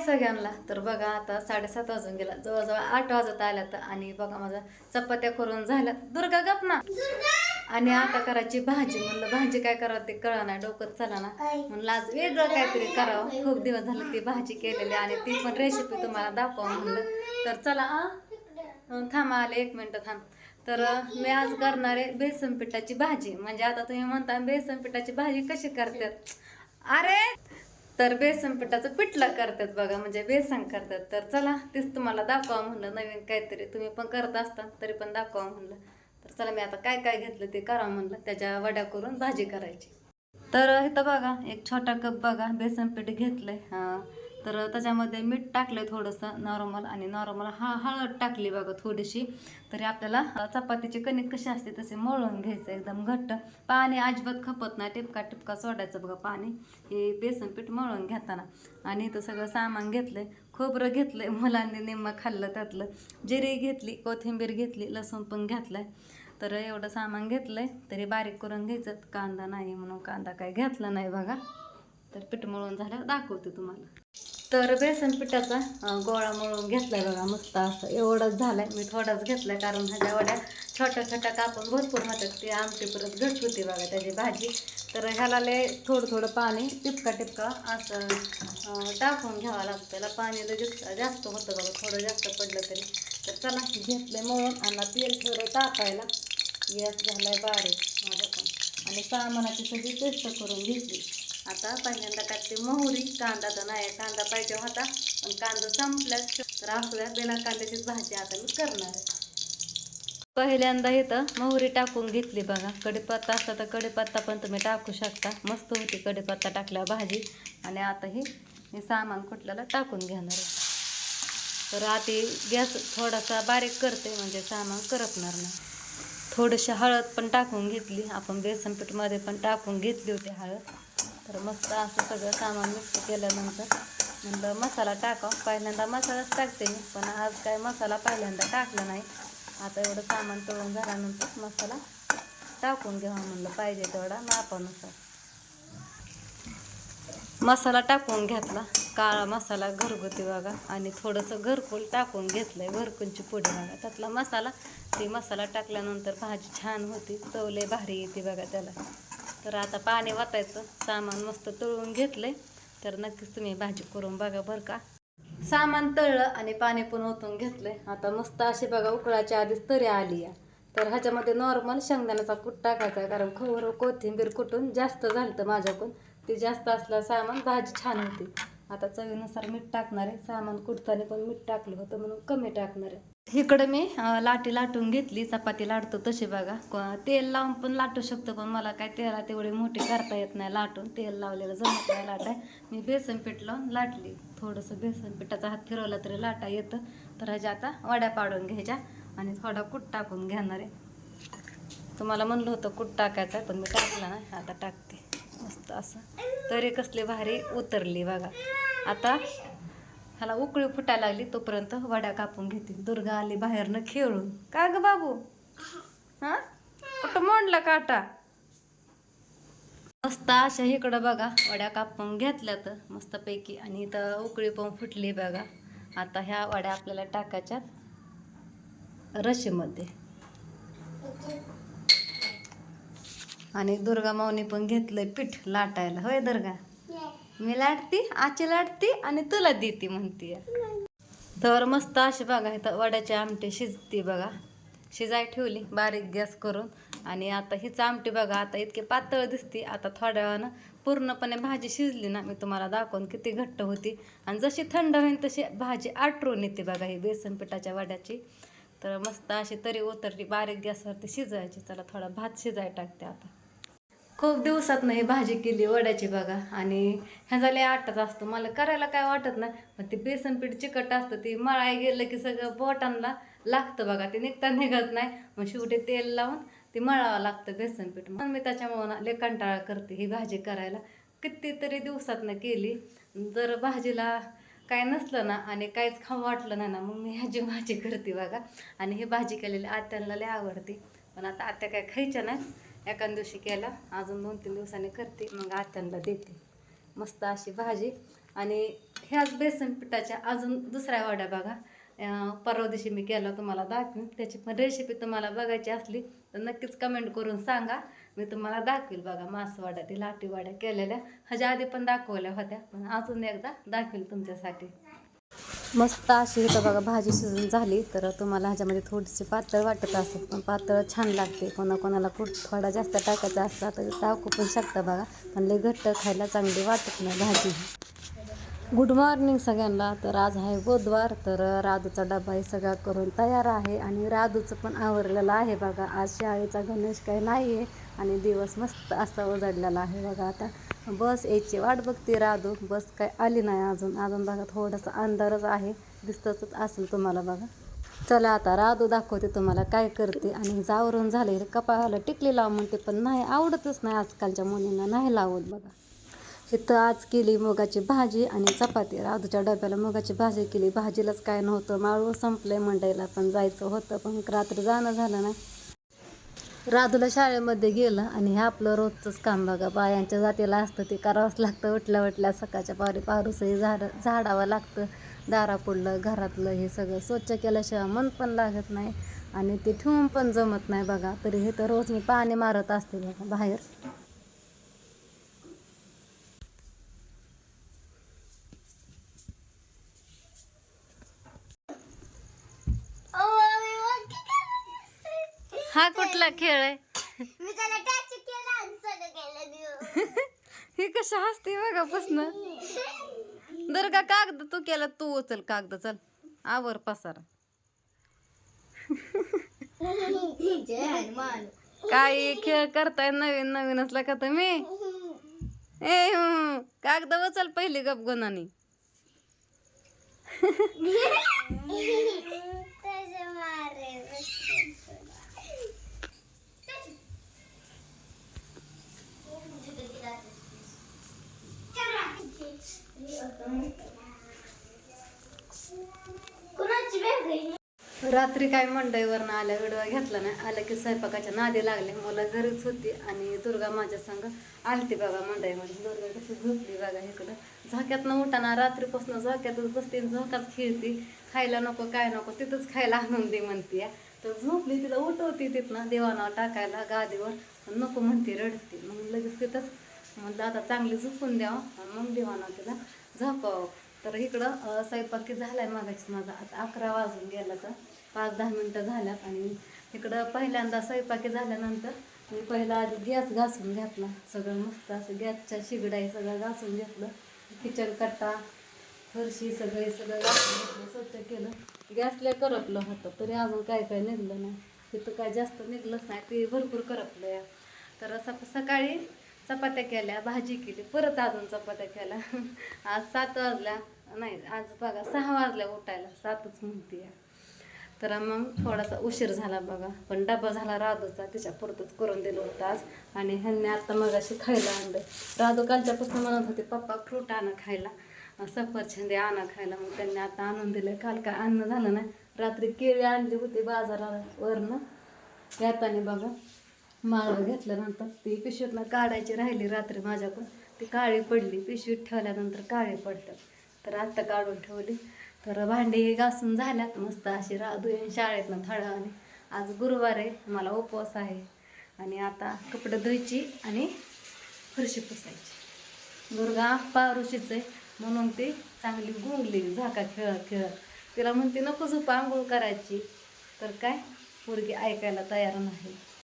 सगळ्यांना. तर बघा आता साडेसात वाजून गेला. जवळजवळ आठ वाजत आल्या तर आणि बघा माझा चपात्या करून झाल्या. दुर्गा गप ना. आणि आता करायची भाजी. म्हणलं भाजी काय करावं ते कळा ना. डोकं चला ना. म्हणलं आज वेगळं काहीतरी करावं. खूप दिवस झालं ती भाजी केलेली आणि ती पण रेसिपी तुम्हाला दाखवा म्हणलं. तर चला आ? थांबा आले एक मिनटं थांब. तर मी आज करणार आहे बेसन पिठाची भाजी. म्हणजे आता तुम्ही म्हणता बेसन पिठाची भाजी कशी करतात? अरे! तर बेसन पिठाचं पिठलं करतात बघा म्हणजे बेसन करतात तर चला तेच तुम्हाला दाखवा म्हणलं नवीन काहीतरी. तुम्ही पण करत असता तरी पण दाखवा म्हणलं. तर चला मी आता काय काय घेतलं ते करा म्हणलं त्याच्या वड्या करून भाजी करायची. तर इथं बघा एक छोटा कप बघा बेसन पीठ घेतलंय. हा. तर त्याच्यामध्ये मीठ टाकलं थोडंसं नॉर्मल आणि नॉर्मल हा हळद टाकली बघा थोडीशी तरी आपल्याला चपातीची कणिक कशी असते तसे मळून घ्यायचं एकदम घट्ट. पाणी अजिबात खपत नाही टिपका टिपका सोडायचं बघा पाणी. हे बेसन पीठ मळून घेताना. आणि इथं सगळं सामान घेतलंय खोबरं घेतलंय मुलांनी निम्म खाल्लं त्यातलं. जिरी घेतली कोथिंबीर घेतली लसूण पण घेतलाय. तर एवढं सामान घेतलंय तरी बारीक करून घ्यायचं. कांदा नाही म्हणून कांदा काय घेतला नाही बघा. तर पीठ मळून झाल्यावर दाखवते तुम्हाला. तर बेसन पिठाचा गोळा मळून घेतलाय बघा मस्त असं एवढंच झालाय. मी थोडाच घेतलाय कारण ह्याच्या वड्या छोट्या छोट्या कापून भरपूर होतात ते आमटी परत घट होती बघा त्याची भाजी. तर ह्याला लय थोडं थोडं पाणी टिपका टिपका असं टाकून घ्यावं लागतं. त्याला पाणी लगेच जास्त होतं बघा थोडं जास्त पडलं तरी. तर चला घेतलंय मळून आणि तेल थोडं टाकायला गॅस झालाय बारीक माझा पण. आणि सामानाची सगळी पेस्ट करून घेतली. आता पहिल्यांदा टाकते मोहरी कांदा तर नाही कांदा पाहिजे होता. पण कांदा संपल्याच तर आपल्या बिना कांद्याचीच भाजी आता मी करणार आहे. पहिल्यांदा इथं मोहरी टाकून घेतली बघा. कढीपत्ता असता तर कढीपत्ता पण तुम्ही टाकू शकता. मस्त होती कढीपत्ता टाकल्या भाजी. आणि आता ही मी सामान कुठल्याला टाकून घेणार आहे. तर आधी गॅस थोडासा बारीक करते म्हणजे सामान करपणार नाही. थोडीशी हळद पण टाकून घेतली. आपण बेसन पीठमध्ये पण टाकून घेतली होती हळद. तर मस्त असं सगळं सामान मिक्स केल्यानंतर म्हणलं मसाला टाकाव. पहिल्यांदा मसालाच टाकते मी पण आज काय मसाला पहिल्यांदा टाकला नाही. आता एवढं सामान तळून झाल्यानंतर मसाला टाकून घ्यावा म्हणलं पाहिजे तेवढा मापानुसार. मसाला टाकून घेतला. काळा मसाला घरगुती बघा. आणि थोडंसं घरकुल टाकून घेतलं आहे घरकुलची पुडी बघा. त्यातला मसाला ते मसाला टाकल्यानंतर भाजी छान होती. चवले भारी येते बघा त्याला. तर आता पाणी वाचायचं सामान मस्त तळून घेतलंय. तर नक्कीच तुम्ही भाजी करून बघा बरं का. सामान तळलं आणि पाणी पण ओतून घेतलंय. आता मस्त अशी बघा उकळाच्या आधीच तरी आली या. तर ह्याच्यामध्ये नॉर्मल शेंगदाण्याचा कूट टाकायचा आहे कारण खोबरं कोथिंबीर कुटून जास्त झालं तर माझ्याकडून. ते जास्त असलं सामान भाजी छान होती. आता चवीनुसार मीठ टाकणार आहे. सामान कुटताना पण मीठ टाकलं होतं म्हणून कमी टाकणार आहे. इकडं मी लाटी लाटून घेतली चपाती लाटतो तशी बघा. तेल लावून पण लाटू शकतो पण मला काय तेला तेवढी मोठी करता येत नाही लाटून. तेल लावलेलं जमत नाही लाटाय. मी बेसन पीठ लावून लाटली. थोडंसं बेसन पिठाचा हात फिरवला तरी लाटा येतं. तर ह्याच्या आता वड्या पाडून घ्यायच्या आणि थोडा कूट टाकून घेणार आहे. तुम्हाला म्हणलं होतं कूट टाकायचं आहे पण मी टाकला नाही. आता टाकते. मस्त असं. तरी कसली भारी उतरली बघा. आता ह्याला उकळी फुटायला लागली तोपर्यंत वड्या कापून घेते. दुर्गा आली बाहेरनं खेळून. का ग बाबू? हा? कुठं मोडला काटा? मस्त अशा इकडं बघा वड्या कापून घेतल्या तर मस्तपैकी. आणि इथं उकळी पण फुटली बघा. आता ह्या वड्या आपल्याला टाकायच्यात रशीमध्ये. आणि दुर्गा माऊनी पण घेतलंय पीठ लाटायला. होय दुर्गा? मी लाटती आची लाटती आणि तुला देते म्हणते. तर मस्त अशी बघा इथं वड्याची आमटी शिजती बघा. शिजाय ठेवली बारीक गॅस करून. आणि आता हीच आमटी बघा आता इतकी पातळ दिसती. आता थोड्या वेळानं पूर्णपणे भाजी शिजली ना मी तुम्हाला दाखवून किती घट्ट होती. आणि जशी थंड होईल तशी भाजी आटरून येते बघा ही बेसन पिठाच्या वड्याची. तर मस्त अशी तरी उतरली बारीक गॅसवरती शिजायची. चला थोडा भात शिजाय टाकते आता. खूप दिवसात नाही भाजी केली वड्याची बघा. आणि ह्याचा लय आठच असतो. मला करायला काय वाटत नाही. पण ते बेसन पीठ चिकट असतं ते मळाय गेलं की सगळं बोटांना लागतं बघा. ते निघता निघत नाही. मग शेवटी तेल लावून ते मळावं लागतं बेसन पीठ. म्हणून मी त्याच्यामुळं ना लय कंटाळा करते ही भाजी करायला. कितीतरी दिवसातनं केली. जर भाजीला काय नसलं ना आणि काहीच खाऊ वाटलं नाही ना मग मी ह्याची भाजी करते बघा. आणि ही भाजी केलेली आत्यांना लय आवडते. पण आता आत्या काय खायच्या नाही एका दिवशी केला अजून दोन तीन दिवसांनी करते मग आत्यांना देते. मस्त अशी भाजी. आणि ह्याच बेसन पिठाच्या अजून दुसऱ्या वड्या बघा. परवा दिवशी मी केला तुम्हाला दाखवीन. त्याची पण रेसिपी तुम्हाला बघायची असली तर नक्कीच कमेंट करून सांगा. मी तुम्हाला दाखवेल बघा. मासवाड्या ती लाटीवाड्या केलेल्या. ह्याच्या आधी पण दाखवल्या होत्या पण अजून एकदा दाखवेल तुमच्यासाठी. मस्त अशी इथं बघा भाजी शिजून झाली तर तुम्हाला ह्याच्यामध्ये थोडीशी पातळ वाटत असतात पण पातळ छान लागते. कोणाकोणाला कुठ थोडा जास्त टाकायचा असला तर टाकू पण शकता बघा पण लई घट्ट खायला चांगली वाटत नाही भाजी. गुड मॉर्निंग सगळ्यांना. तर आज आहे बुधवार तर राजूचा डबा हे सगळा करून तयार आहे आणि राजूचं पण आवरलेलं आहे बघा. आज शाळेचा गणेश काही नाही आहे आणि दिवस मस्त असा उजाडलेला आहे बघा आता. बस यायची वाट बघते राधू. बस काय आली नाही अजून. अजून बघा थोडासा अंधारच आहे. दिसतच असेल तुम्हाला बघा. चला आता राधू दाखवते तुम्हाला काय करते आणि जावरून झाले कपाळाला टिकली लाव म्हणते पण नाही आवडतच नाही आजकालच्या मुलींना. नाही लावत बघा. इथं आज केली मुगाची भाजी आणि चपाती. राधूच्या डब्याला मुगाची भाजी केली. भाजीलाच काय नव्हतं. माळू संपलंय मंडईला पण जायचं होतं. पण रात्री जाणं झालं नाही. राधूला शाळेमध्ये गेलं आणि हे आपलं रोजचंच काम बघा बायांच्या जातीला असतं ते करावंच लागतं उठल्या उठल्या सकाळच्या पारी पारूसही झाड झाडावं लागतं दारापुढलं घरातलं हे सगळं स्वच्छ केल्याशिवाय मन पण लागत नाही आणि ते ठेवून पण जमत नाही बघा. तरी हे तर रोज मी पाणी मारत असते बघा बाहेर. हा कुठला खेळ आहे? मी त्याला टच केला आणि सगळं केलं देऊ हे कशा हसते बघा बसन दुर्गा कागद तू केला तू उचल कागद चल. आवर पसारा. जय हनुमान काही खेळ करताय? नवीन नवीन असला का तुम्ही? ए कागद उचल पहिली गप गुणानी तसे मारे कुणाची वेगळी रात्री काय मंडईवरनं आल्या व्हिडिओ घेतला नाही. आलं की स्वयंपाकाच्या नादी लागले. मला घरीच होती आणि दुर्गा माझ्या संग आलती बघा मंडईमध्ये. दुर्गा कशी झोपली बघा इकडं. झोक्यातनं उठाना रात्रीपासून झोक्यातच बसते झोकात खेळती. खायला नको काय नको तिथंच खायला आणून दे म्हणते तर झोपली तिला उठवती तिथनं देवानावर टाकायला गादीवर. नको म्हणते रडते. मग लगेच तिथंच म्हणलं आता चांगली झोपून द्यावं मग देवाना तिला झोपावं तर इकडं अं, झाला झालाय मागायची माझा. आता अकरा वाजून गेला तर. पाच दहा मिनटं झाल्यात आणि इकडं पहिल्यांदा स्वयंपाकी झाल्यानंतर मी पहिला आधी गॅस घासून घेतला. सगळं मस्त असं गॅसच्या शिगडाई सगळं घासून घेतलं. किचन कट्टा फरशी सगळे सगळं घासून घेतलं स्वच्छ केलं. गॅसला करपलं होतं तरी अजून काय काय निघलं नाही. तिथं काय जास्त निघलंच नाही ते भरपूर करपलं या तर सप सकाळी चपात्या केल्या भाजी केली परत अजून चपात्या केल्या. आज सात वाजल्या नाही आज बघा सहा वाजल्या उठायला सातच म्हणते या. तर मग थोडासा उशीर झाला बघा. पण डबा झाला राधूचा तिच्या करून दिलं होतं आज. आणि ह्यांनी आत्ता मग अशी खायला आणलं. राधू कालच्यापासून म्हणत होते पप्पा फ्रूट आणा खायला. सफरछंदे आणा खायला. मग त्यांनी आता आणून दिलं काल काय अन्न झालं नाही. रात्री केळी आणली होती बाजारावरनं. येताना बघा माळं घेतल्यानंतर ती पिशवीतनं काढायची राहिली रात्री माझ्याकडून. ती काळी पडली. पिशवीत ठेवल्यानंतर काळी पडतात. तर आत्ता काढून ठेवली. तर भांडी घासून झाल्यात मस्त अशी राधून येईन शाळेतनं थोड्या आणि आज गुरुवार आहे मला उपवास आहे. आणि आता कपडे धुवायची आणि फरशी पुसायची. दुर्गा पारुशीच आहे म्हणून ती चांगली गुंगली झाका खेळत खेळत तिला म्हणते नको झोप आंघोळ करायची. तर काय? पोरगी ऐकायला तयार नाही.